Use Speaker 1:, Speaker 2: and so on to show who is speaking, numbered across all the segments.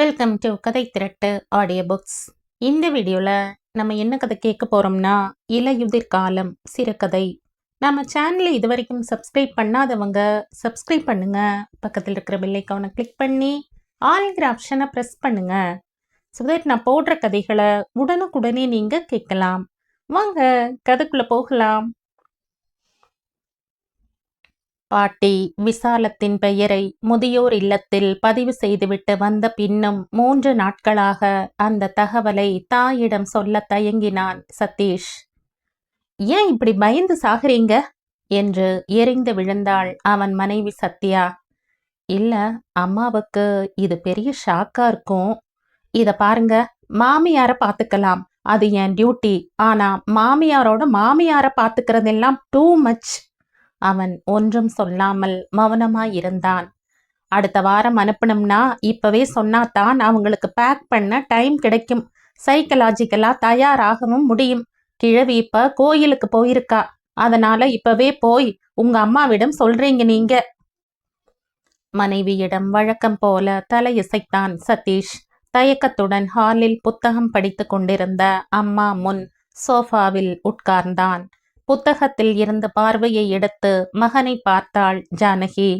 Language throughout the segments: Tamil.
Speaker 1: வெல்கம் டு கதை திரட்டு ஆடியோ புக்ஸ் இந்த வீடியோவில் நம்ம என்ன கதை கேட்க போகிறோம்னா இலையுதிர் காலம் சிறுகதை. நம்ம சேனலை இது வரைக்கும் சப்ஸ்கிரைப் பண்ணாதவங்க சப்ஸ்கிரைப் பண்ணுங்க. பக்கத்தில் இருக்கிற பெல்லைக்கானை கிளிக் பண்ணி ஆல்ங்கிற ஆப்ஷனை ப்ரெஸ் பண்ணுங்க. ஸோ தட் நான் போடுற கதைகளை உடனுக்குடனே நீங்கள் கேட்கலாம். வாங்க கதைக்குள்ளே போகலாம். பாட்டி விசாலத்தின் பெயரை முதியோர் இல்லத்தில் பதிவு செய்துவிட்டு வந்த பின்னும் மூன்று நாட்களாக அந்த தகவலை தாயிடம் சொல்ல தயங்கினான் சதீஷ். ஏன் இப்படி பயந்து சாகிறீங்க? என்று எரிந்து விழுந்தாள் அவன் மனைவி சத்யா. இல்ல அம்மாவுக்கு இது பெரிய ஷாக்கா இருக்கும். இத பாருங்க மாமியார பாத்துக்கலாம். அது என் டியூட்டி. ஆனா மாமியாரோட மாமியார பாத்துக்கிறதெல்லாம் டூ மச். அவன் ஒன்றும் சொல்லாமல் மௌனமாயிருந்தான். அடுத்த வாரம் அனுப்பணும்னா இப்பவே சொன்னாதான் அவங்களுக்கு பேக் பண்ண டைம் கிடைக்கும். சைக்கலாஜிக்கலா தயாராகவும் முடியும். கிழவி இப்ப கோயிலுக்கு போயிருக்கா. அதனால இப்பவே போய் உங்க அம்மாவிடம் சொல்றீங்க நீங்க. மனைவியிடம் வழக்கம் போல தலையசைத்தான் சதீஷ். தயக்கத்துடன் ஹாலில் புத்தகம் படித்து கொண்டிருந்த அம்மா முன் சோஃபாவில் உட்கார்ந்தான். புத்தகத்தில் இருந்த பார்வையை எடுத்து மகனை பார்த்தாள் ஜானகி.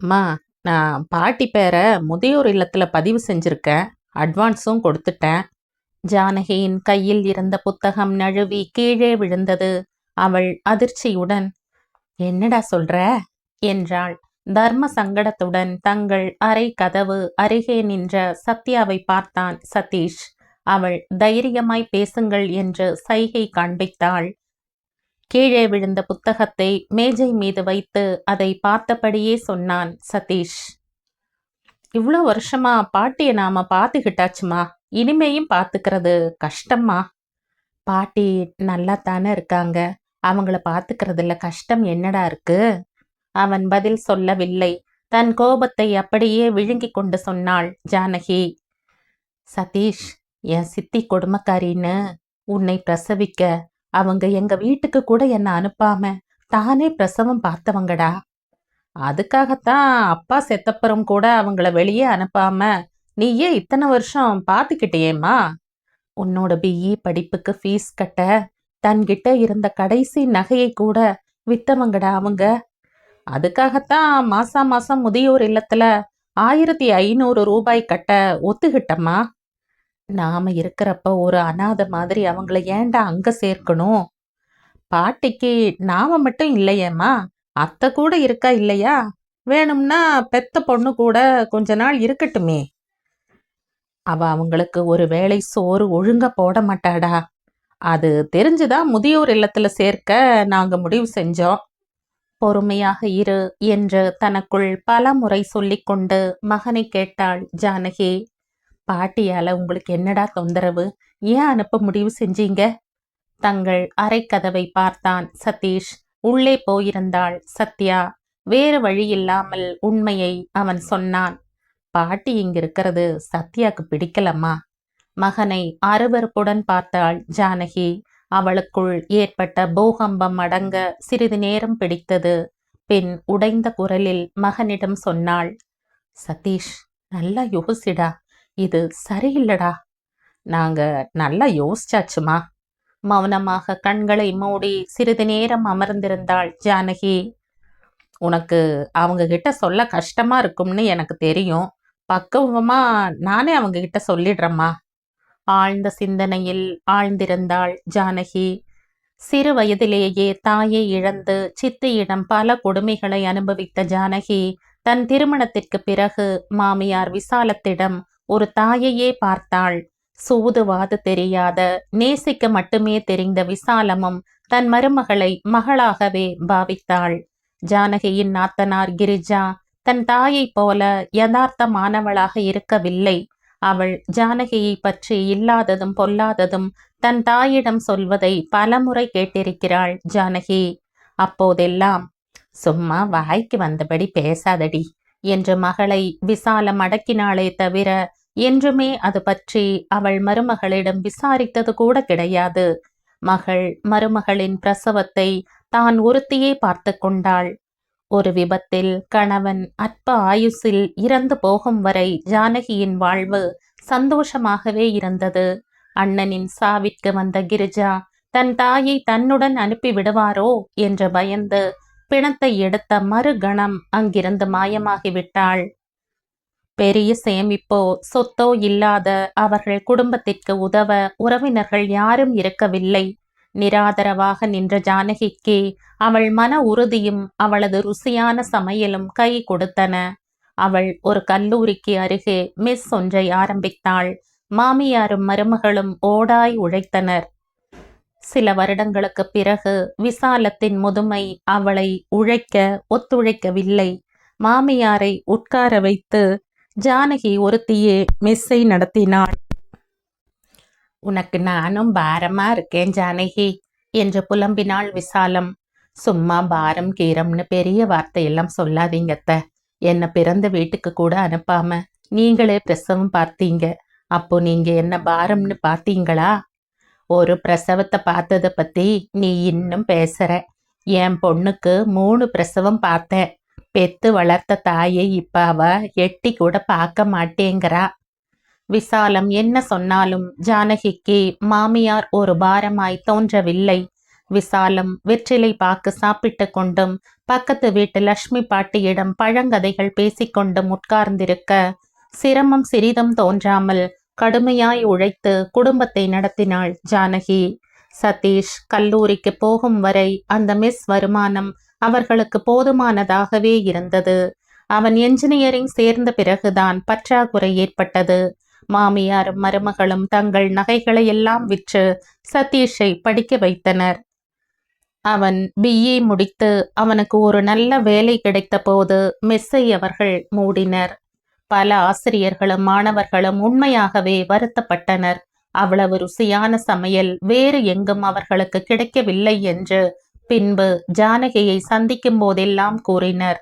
Speaker 1: அம்மா நான் பாட்டி பேரை முதியோர் இல்லத்தில் பதிவு செஞ்சிருக்கேன். அட்வான்ஸும் கொடுத்துட்டேன். ஜானகியின் கையில் இருந்த புத்தகம் நழுவி கீழே விழுந்தது. அவள் அதிர்ச்சியுடன் என்னடா சொல்ற? என்றாள். தர்ம சங்கடத்துடன் தங்கள் அறை கதவு அருகே நின்ற சத்யாவை பார்த்தான் சதீஷ். அவள் தைரியமாய் பேசுங்கள் என்று சைகை காண்பித்தாள். கீழே விழுந்த புத்தகத்தை மேஜை மீது வைத்து அதை பார்த்தபடியே சொன்னான் சதீஷ். இவ்வளோ வருஷமா பாட்டியை நாம பார்த்துக்கிட்டாச்சுமா? இனிமேயும் பார்த்துக்கிறது கஷ்டம்மா. பாட்டி நல்லா தானே இருக்காங்க. அவங்கள பார்த்துக்கிறதுல கஷ்டம் என்னடா இருக்கு? அவன் பதில் சொல்லவில்லை. தன் கோபத்தை அப்படியே விழுங்கிக் கொண்டு சொன்னாள் ஜானகி. சதீஷ் என் சித்தி கொடுமக்காரின்னு உன்னை பிரசவிக்க அவங்க எங்க வீட்டுக்கு கூட என்ன அனுப்பாம தானே பிரசவம் பார்த்தவங்கடா. அதுக்காகத்தான் அப்பா செத்தப்புறம் கூட அவங்கள வெளியே அனுப்பாம நீயே இத்தனை வருஷம் பார்த்துக்கிட்டேம்மா உன்னோட பிஇ படிப்புக்கு ஃபீஸ் கட்ட தன்கிட்ட இருந்த கடைசி நகையை கூட வித்தவங்கடா அவங்க. அதுக்காகத்தான் மாசா மாசம் முதியோர் இல்லத்துல ஆயிரத்தி ஐநூறு ரூபாய் கட்ட ஒத்துக்கிட்டம்மா. நாம இருக்கிறப்ப ஒரு அனாதை மாதிரி அவங்கள ஏன்டா அங்க சேர்க்கணும்? பாட்டிக்கு நாம மட்டும் இல்லையேம்மா? அத்தை கூட இருக்கா இல்லையா? வேணும்னா பெத்த பொண்ணு கூட கொஞ்ச நாள் இருக்கட்டுமே. அவ அவங்களுக்கு ஒரு வேளை சோறு ஒழுங்கா போட மாட்டாடா. அது தெரிஞ்சுதான் முதியோர் இல்லத்துல சேர்க்க நாங்க முடிவு செஞ்சோம். பொறுமையாக இரு என்று தனக்குள் பல முறை சொல்லிக்கொண்டு மகனை கேட்டாள் ஜானகி பாட்டியால உங்களுக்கு என்னடா தொந்தரவு? ஏன் அனுப்ப முடிவு செஞ்சீங்க? தங்கள் அரைக்கதவை பார்த்தான் சதீஷ். உள்ளே போயிருந்தாள் சத்யா. வேறு வழி இல்லாமல் உண்மையை அவன் சொன்னான். பாட்டி இங்க இருக்கிறது சத்யாக்கு பிடிக்கலம்மா. மகனை அருவருப்புடன் பார்த்தாள் ஜானகி. அவளுக்குள் ஏற்பட்ட பூகம்பம் அடங்க சிறிது நேரம் பிடித்தது. பின் உடைந்த குரலில் மகனிடம் சொன்னாள் சதீஷ் நல்லா யோசிடா. இது சரியில்லடா. நாங்க நல்லா யோசிச்சாச்சுமா. மௌனமாக கண்களை மூடி சிறிது நேரம் அமர்ந்திருந்தாள் ஜானகி. உனக்கு அவங்க கிட்ட சொல்ல கஷ்டமா இருக்கும்னு எனக்கு தெரியும். பக்குவமா நானே அவங்க கிட்ட சொல்லிடுறேம்மா. ஆழ்ந்த சிந்தனையில் ஆழ்ந்திருந்தாள் ஜானகி. சிறு வயதிலேயே தாயை இழந்து சித்தியிடம் பல கொடுமைகளை அனுபவித்த ஜானகி தன் திருமணத்திற்கு பிறகு மாமியார் விசாலத்திடம் ஒரு தாயையே பார்த்தாள். சூதுவாது தெரியாத நேசிக்க மட்டுமே தெரிந்த விசாலமும் தன் மருமகளை மகளாகவே பாவித்தாள். ஜானகியின் நாத்தனார் கிரிஜா தன் தாயைப் போல யதார்த்தமானவளாக இருக்கவில்லை. அவள் ஜானகியை பற்றி இல்லாததும் பொல்லாததும் தன் தாயிடம் சொல்வதை பலமுறை கேட்டிருக்கிறாள் ஜானகி. அப்போதெல்லாம் சும்மா வாய்க்கு வந்தபடி பேசாதடி. என்று மகளை விசாலம் அடக்கினாளே தவிர என்றுமே அது பற்றி அவள் மருமகளிடம் விசாரித்தது கூட கிடையாது. மகள் மருமகளின் பிரசவத்தை தான் ஒருத்தியே பார்த்து கொண்டாள். ஒரு விபத்தில் கணவன் அற்ப ஆயுசில் இறந்து போகும் வரை ஜானகியின் வாழ்வு சந்தோஷமாகவே இருந்தது. அண்ணனின் சாவிற்கு வந்த கிரிஜா தன் தாயை தன்னுடன் அனுப்பி விடுவாரோ? என்று பயந்து பிணத்தை எடுத்த மறுகணம் அங்கிருந்து மாயமாகிவிட்டாள் பெரிய சேமிப்போ சொத்தோ இல்லாத அவர்கள் குடும்பத்திற்கு உதவ உறவினர்கள் யாரும் இருக்கவில்லை. நிராதரவாக நின்ற ஜானகிக்கு அவள் மன உறுதியும் அவளது ருசியான சமையலும் கை கொடுத்தன. அவள் ஒரு கல்லூரிக்கு அருகே மிஸ் ஒன்றை ஆரம்பித்தாள். மாமியாரும் மருமகளும் ஓடாய் உழைத்தனர். சில வருடங்களுக்கு பிறகு விசாலத்தின் முதுமை அவளை உழைக்க ஒத்துழைக்கவில்லை. மாமியாரை உட்கார வைத்து ஜானகி ஒருத்தியே மெஸ்ஸை நடத்தினாள். உனக்கு நானும் பாரமா இருக்கேன் ஜானகி என்று புலம்பினாள் விசாலம். சும்மா பாரம் கீரம்னு பெரிய வார்த்தையெல்லாம் சொல்லாதீங்கத்த என்னை பிறந்த வீட்டுக்கு கூட அனுப்பாம நீங்களே பிரசவம் பார்த்தீங்க. அப்போ நீங்க என்ன பாரம்னு பார்த்தீங்களா? ஒரு பிரசவத்தை பார்த்ததை பத்தி நீ இன்னும் பேசுற. என் பொண்ணுக்கு மூணு பிரசவம் பார்த்தேன். பெத்து வளர்த்த தாயை இப்ப அவ எட்டி கூட பார்க்க மாட்டேங்கிறா. விசாலம் என்ன சொன்னாலும் ஜானகிக்கு மாமியார் ஒரு பாரமாய் தோன்றவில்லை. விசாலம் வெற்றிலை பாக்கு சாப்பிட்டு கொண்டும் பக்கத்து வீட்டு லட்சுமி பாட்டியிடம் பழங்கதைகள் பேசிக்கொண்டும் உட்கார்ந்திருக்க சிரமம் சிறிதும் தோன்றாமல் கடுமையாய் உழைத்து குடும்பத்தை நடத்தினாள் ஜானகி. சதீஷ் கல்லூரிக்கு போகும் வரை அந்த மிஸ் வருமானம் அவர்களுக்கு போதுமானதாகவே இருந்தது. அவன் என்ஜினியரிங் சேர்ந்த பிறகுதான் பற்றாக்குறை ஏற்பட்டது. மாமியாரும் மருமகளும் தங்கள் நகைகளை எல்லாம் விற்று சதீஷை படிக்க வைத்தனர். அவன் பிஏ முடித்து அவனுக்கு ஒரு நல்ல வேலை கிடைத்த போது மெஸ்ஸை அவர்கள் மூடினர். பல ஆசிரியர்களும் மாணவர்களும் உண்மையாகவே வருத்தப்பட்டனர். அவ்வளவு ருசியான சமையல் வேறு எங்கும் அவர்களுக்கு கிடைக்கவில்லை என்று பின்பு ஜானகியை சந்திக்கும் போதெல்லாம் கூறினர்.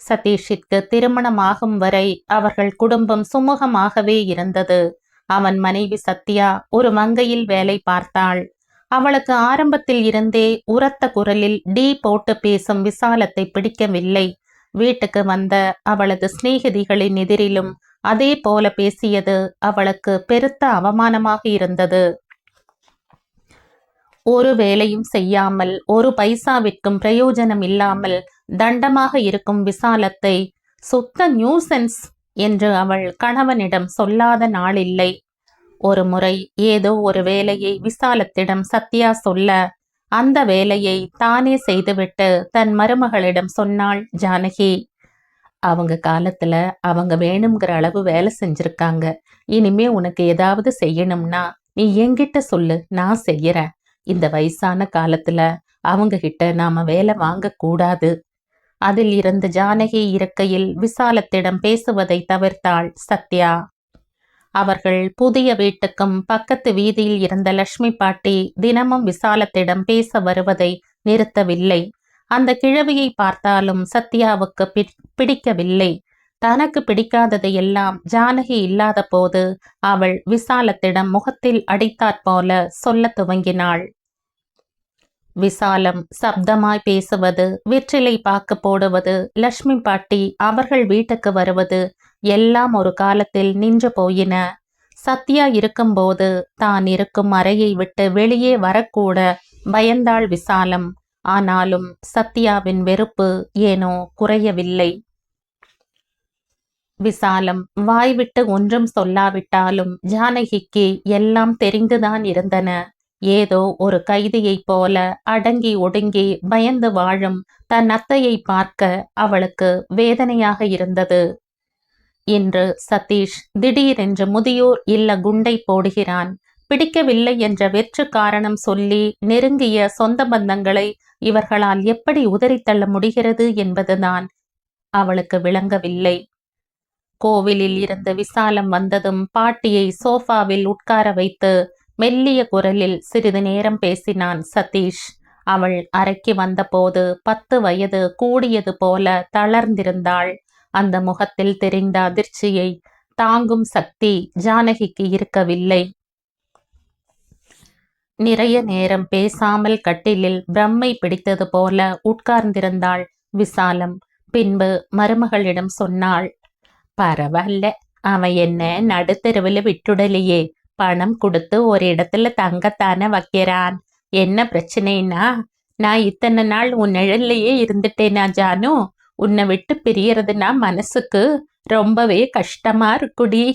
Speaker 1: சதீஷிற்கு திருமணமாகும் வரை அவர்கள் குடும்பம் சுமூகமாகவே இருந்தது. அவன் மனைவி சத்யா ஒரு மங்கையில் வேலை பார்த்தாள். அவளுக்கு ஆரம்பத்தில் இருந்தே உரத்த குரலில் டீ போட்டு பேசும் விசாலத்தை பிடிக்கவில்லை. வீட்டுக்கு வந்த அவளது சிநேகிதிகளின் எதிரிலும் அதே போல பேசியது அவளுக்கு பெருத்த அவமானமாக இருந்தது. ஒரு வேலையும் செய்யாமல் ஒரு பைசாவிற்கும் பிரயோஜனம் இல்லாமல் தண்டமாக இருக்கும் விசாலத்தை சுத்த நியூசன்ஸ் என்று அவள் கணவனிடம் சொல்லாத நாளில்லை. ஒரு முறை ஏதோ ஒரு வேலையை விசாலத்திடம் சத்யா சொல்ல அந்த வேலையை தானே செய்துவிட்டு தன் மருமகளிடம் சொன்னாள் ஜானகி. அவங்க காலத்துல அவங்க வேணுங்கிற அளவு வேலை செஞ்சிருக்காங்க. இனிமே உனக்கு ஏதாவது செய்யணும்னா நீ என்கிட்ட சொல்லு நான் செய்யறேன். இந்த வயசான காலத்துல அவங்க கிட்ட நாம வேலை வாங்க கூடாது. அதில் இருந்த ஜானகி இருக்கையில் விசாலத்திடம் பேசுவதை தவிர்த்தாள் சத்யா. அவர்கள் புதிய வீட்டுக்கும் பக்கத்து வீதியில் இருந்த லட்சுமி பாட்டி தினமும் விசாலத்திடம் பேச வருவதை நிறுத்தவில்லை. அந்த கிழவியை பார்த்தாலும் சத்யாவுக்கு பிடிக்கவில்லை. தனக்கு பிடிக்காததையெல்லாம் ஜானகி இல்லாத போது அவள் விசாலத்திடம் முகத்தில் அடித்தாற்போல சொல்ல துவங்கினாள். விசாலம் சப்தமாய் பேசுவது வெற்றிலை பாக்கு போடுவது லட்சுமி பாட்டி அவர்கள் வீட்டுக்கு வருவது எல்லாம் ஒரு காலத்தில் நின்று போயின. சத்யா இருக்கும்போது தான் இருக்கும் அறையை விட்டு வெளியே வரக்கூட பயந்தாள் விசாலம். ஆனாலும் சத்யாவின் வெறுப்பு ஏனோ குறையவில்லை. விசாலம் வாய்விட்டு ஒன்றும் சொல்லாவிட்டாலும் ஜானகிக்கு எல்லாம் தெரிந்துதான் இருந்தன. ஏதோ ஒரு கைதியைப் போல அடங்கி ஒடுங்கி பயந்து வாழும் தன் அத்தையை பார்க்க அவளுக்கு வேதனையாக இருந்தது. இன்று சதீஷ் திடீரென்று முதியோர் இல்ல குண்டை போடுகிறான். பிடிக்கவில்லை என்ற வெற்று காரணம் சொல்லி நெருங்கிய சொந்த பந்தங்களை இவர்களால் எப்படி உதறித்தள்ள முடிகிறது என்பதுதான் அவளுக்கு விளங்கவில்லை. கோவிலில் இருந்து விசாலம் வந்ததும் பாட்டியை சோஃபாவில் உட்கார வைத்து மெல்லிய குரலில் சிறிது நேரம் பேசினான் சதீஷ். அவள் அறைக்கு வந்தபோது பத்து வயது கூடியது போல தளர்ந்திருந்தாள். அந்த முகத்தில் தெரிந்த அதிர்ச்சியை தாங்கும் சக்தி ஜானகிக்கு இருக்கவில்லை. நிறைய நேரம் பேசாமல் கட்டிலில் பிரம்மை பிடித்தது போல உட்கார்ந்திருந்தாள் விசாலம். பின்பு மருமகளிடம் சொன்னாள் பரவாயில்ல அவன் என்ன நடுத்தெருவில் விட்டுடலையே. பணம் கொடுத்து ஒரு இடத்துல தங்கத்தானே வைக்கிறான். என்ன பிரச்சனைனா நான் இத்தனை நாள் உன் நிழல்லையே இருந்துட்டேனா ஜானு? உன்னை விட்டு பிரியறதுனா மனசுக்கு ரொம்பவே கஷ்டமா இருக்குடி.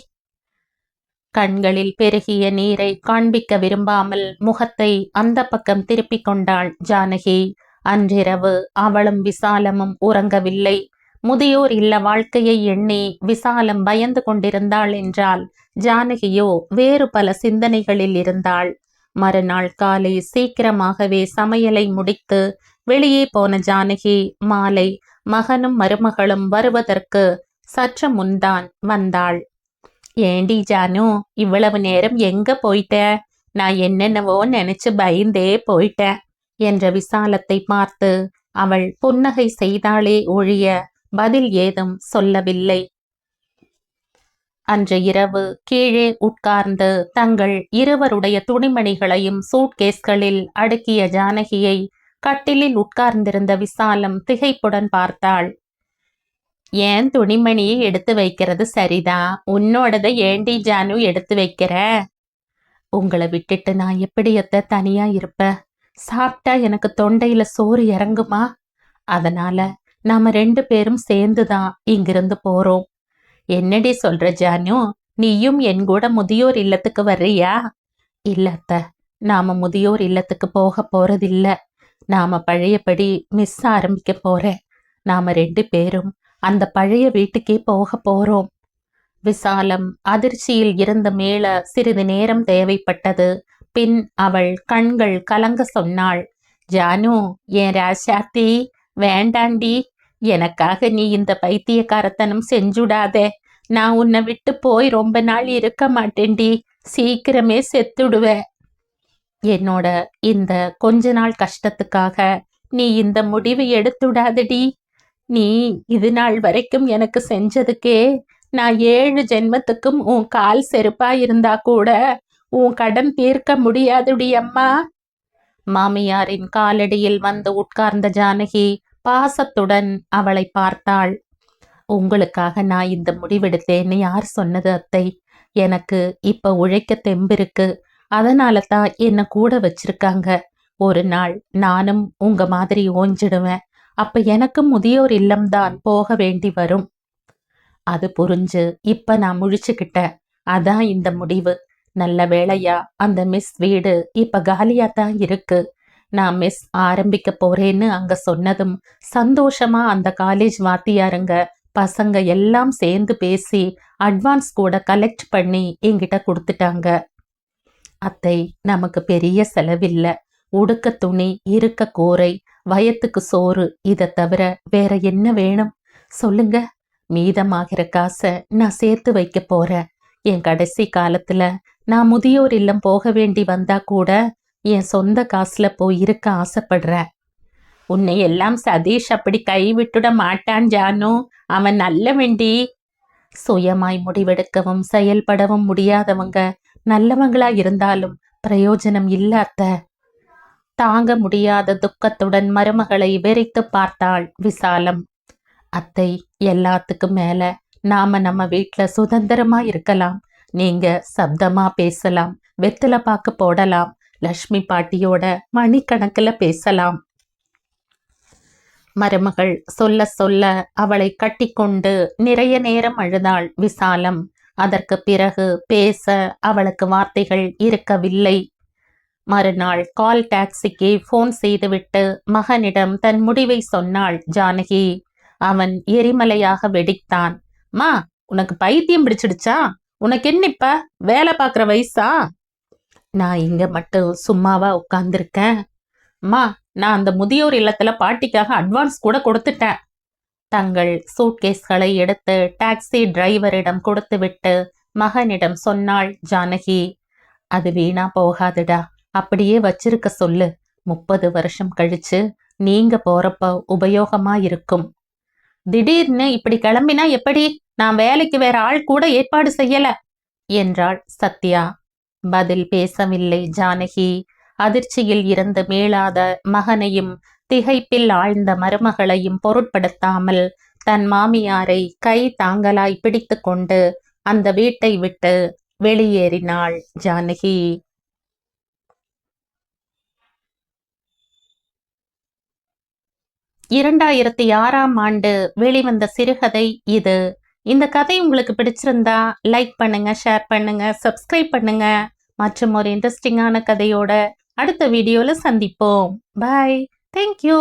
Speaker 1: கண்களில் பெருகிய நீரை காண்பிக்க விரும்பாமல் முகத்தை அந்த பக்கம் திருப்பிக் கொண்டாள் ஜானகி. அன்றிரவு அவளும் விசாலமும் உறங்கவில்லை. முதியோர் இல்ல வாழ்க்கையை எண்ணி விசாலம் பயந்து கொண்டிருந்தாள் என்றால் ஜானகியோ வேறு பல சிந்தனைகளில் இருந்தாள். மறுநாள் காலை சீக்கிரமாகவே சமையலை முடித்து வெளியே போன ஜானகி மாலை மகனும் மருமகளும் வருவதற்கு சற்று முன்தான் வந்தாள். ஏண்டி ஜானு இவ்வளவு நேரம் எங்க போயிட்ட? நான் என்னென்னவோ நினைச்சு பயந்தே போயிட்டேன் என்ற விசாலத்தை பார்த்து அவள் புன்னகை செய்தாளே ஒழிய பதில் ஏதும் சொல்லவில்லை. அன்று இரவு கீழே உட்கார்ந்து தங்கள் இருவருடைய துணிமணிகளையும் சூட்கேஸ்களில் அடுக்கிய ஜானகியை கட்டிலில் உட்கார்ந்திருந்த விசாலம் திகைப்புடன் பார்த்தாள். ஏன் துணிமணியை எடுத்து வைக்கிறது சரிதான் உன்னோடதை ஏண்டி ஜானு எடுத்து வைக்கிற? உங்களை விட்டுட்டு நான் எப்படி எத்த தனியா இருப்பேன் சாப்பிட்டா எனக்கு தொண்டையில சோறு இறங்குமா? அதனால நாம ரெண்டு பேரும் சேர்ந்துதான் இங்கிருந்து போறோம். என்னடி சொல்ற ஜானு? நீயும் என் கூட முதியோர் இல்லத்துக்கு வர்றியா? இல்ல அத்த நாம முதியோர் இல்லத்துக்கு போக போறதில்ல. நாம பழையபடி மிஸ் ஆரம்பிக்க போறேன். நாம ரெண்டு பேரும் அந்த பழைய வீட்டுக்கே போக போறோம். விசாலம் அதிர்ச்சியில் இருந்த மேல சிறிது நேரம் தேவைப்பட்டது. பின் அவள் கண்கள் கலங்க சொன்னாள். ஜானு என் ராசாத்தி வேண்டாண்டி எனக்காக நீ இந்த பைத்தியக்காரத்தனம் செஞ்சுடாதே. நான் உன்னை விட்டு போய் ரொம்ப நாள் இருக்க மாட்டேன்டி. சீக்கிரமே செத்துடுவேன் என்னோட இந்த கொஞ்ச நாள் கஷ்டத்துக்காக நீ இந்த முடிவு எடுத்துடாதடி. நீ இது நாள் வரைக்கும் எனக்கு செஞ்சதுக்கே நான் ஏழு ஜென்மத்துக்கும் உன் கால் செருப்பா இருந்தா கூட உன் கடன் தீர்க்க முடியாதுடி அம்மா. மாமியாரின் காலடியில் வந்து உட்கார்ந்த ஜானகி பாசத்துடன் அவளை பார்த்தாள். உங்களுக்காக நான் இந்த முடிவெடுத்தேன்னு யார் சொன்னது அத்தை? எனக்கு இப்ப உழைக்க தெம்பிருக்கு அதனால தான் என்னை கூட வச்சிருக்காங்க. ஒரு நாள் நானும் உங்க மாதிரி ஓஞ்சிடுவேன். அப்ப எனக்கு முதியோர் இல்லம்தான் போக வேண்டி வரும். அது புரிஞ்சு இப்ப நான் முழிச்சுக்கிட்டேன். அதான் இந்த முடிவு. நல்ல வேளையா அந்த மிஸ் வீடு இப்ப காலியா தான் இருக்கு. நான் மிஸ் ஆரம்பிக்க போறேன்னு அங்க சொன்னதும் சந்தோஷமா அந்த காலேஜ் வாத்தியாருங்க பசங்க எல்லாம் சேர்ந்து பேசி அட்வான்ஸ் கூட கலெக்ட் பண்ணி என்கிட்ட கொடுத்துட்டாங்க. அத்தை நமக்கு பெரிய செலவில்ல. உடுக்க துணி இருக்க கோரை வயத்துக்கு சோறு இதை தவிர வேற என்ன வேணும்? சொல்லுங்க. மீதமாகிற காசை நான் சேர்த்து வைக்க போறேன். என் கடைசி காலத்துல நான் முதியோர் இல்லம் போக வேண்டி வந்தா கூட என் சொந்த காசுல போய் இருக்க ஆசைப்படுற. உன்னை எல்லாம் சதீஷ் அப்படி கைவிட்டுட மாட்டான் ஜானு. அவன் நல்ல வேண்டி சுயமாய் முடிவெடுக்கவும் செயல்படவும் முடியாதவங்க நல்லவங்களா இருந்தாலும் பிரயோஜனம் இல்ல அத்த. தாங்க முடியாத துக்கத்துடன் மருமகளை வெறித்து பார்த்தாள் விசாலம். அத்தை எல்லாத்துக்கும் மேல நாம நம்ம வீட்ல சுதந்திரமா இருக்கலாம். நீங்க சப்தமா பேசலாம் வெத்தில பாக்கு போடலாம் லக்ஷ்மி பாட்டியோட மணிக்கணக்கில் பேசலாம். மருமகள் சொல்ல சொல்ல அவளை கட்டிக்கொண்டு நிறைய நேரம் அழுதாள் விசாலம். அதற்கு பிறகு பேச அவளுக்கு வார்த்தைகள் இருக்கவில்லை. மறுநாள் கால் டாக்ஸிக்கு போன் செய்துவிட்டு மகனிடம் தன் முடிவை சொன்னாள் ஜானகி. அவன் எரிமலையாக வெடித்தான். மா உனக்கு பைத்தியம் பிடிச்சிடுச்சா? உனக்கு என்ன இப்ப வேலை பார்க்குற வயசா? நான் இங்க மட்டும் சும்மாவா உட்கார்ந்துருக்கேன். அம்மா நான் அந்த முதியோர் இல்லத்துல பாட்டிக்காக அட்வான்ஸ் கூட கொடுத்துட்டேன். தங்கள் சூட்கேஸ்களை எடுத்து டாக்ஸி டிரைவரிடம் கொடுத்துவிட்டு மகனிடம் சொன்னாள் ஜானகி அது வீணா போகாதுடா. அப்படியே வச்சிருக்க சொல்லு. முப்பது வருஷம் கழிச்சு நீங்க போறப்ப உபயோகமா இருக்கும். திடீர்னு இப்படி கிளம்பினா எப்படி? நான் வேலைக்கு வேற ஆள் கூட ஏற்பாடு செய்யல என்றாள் சத்யா. பதில் பேசவில்லை ஜானகி. அதிர்ச்சியில் இருந்து மீளாத மகனையும் திகைப்பில் ஆழ்ந்த மருமகளையும் பொருட்படுத்தாமல் தன் மாமியாரை கை தாங்கலாய் பிடித்துக்கொண்டு அந்த வீட்டை விட்டு வெளியேறினாள் ஜானகி. இரண்டாயிரத்தி ஆறாம் ஆண்டு வெளிவந்த சிறுகதை இது. இந்த கதை உங்களுக்கு பிடிச்சிருந்தா லைக் பண்ணுங்க ஷேர் பண்ணுங்க சப்ஸ்கிரைப் பண்ணுங்க. மற்றும் ஒரு இன்ட்ரெஸ்டிங்கான கதையோட அடுத்த வீடியோவில் சந்திப்போம். Bye thank you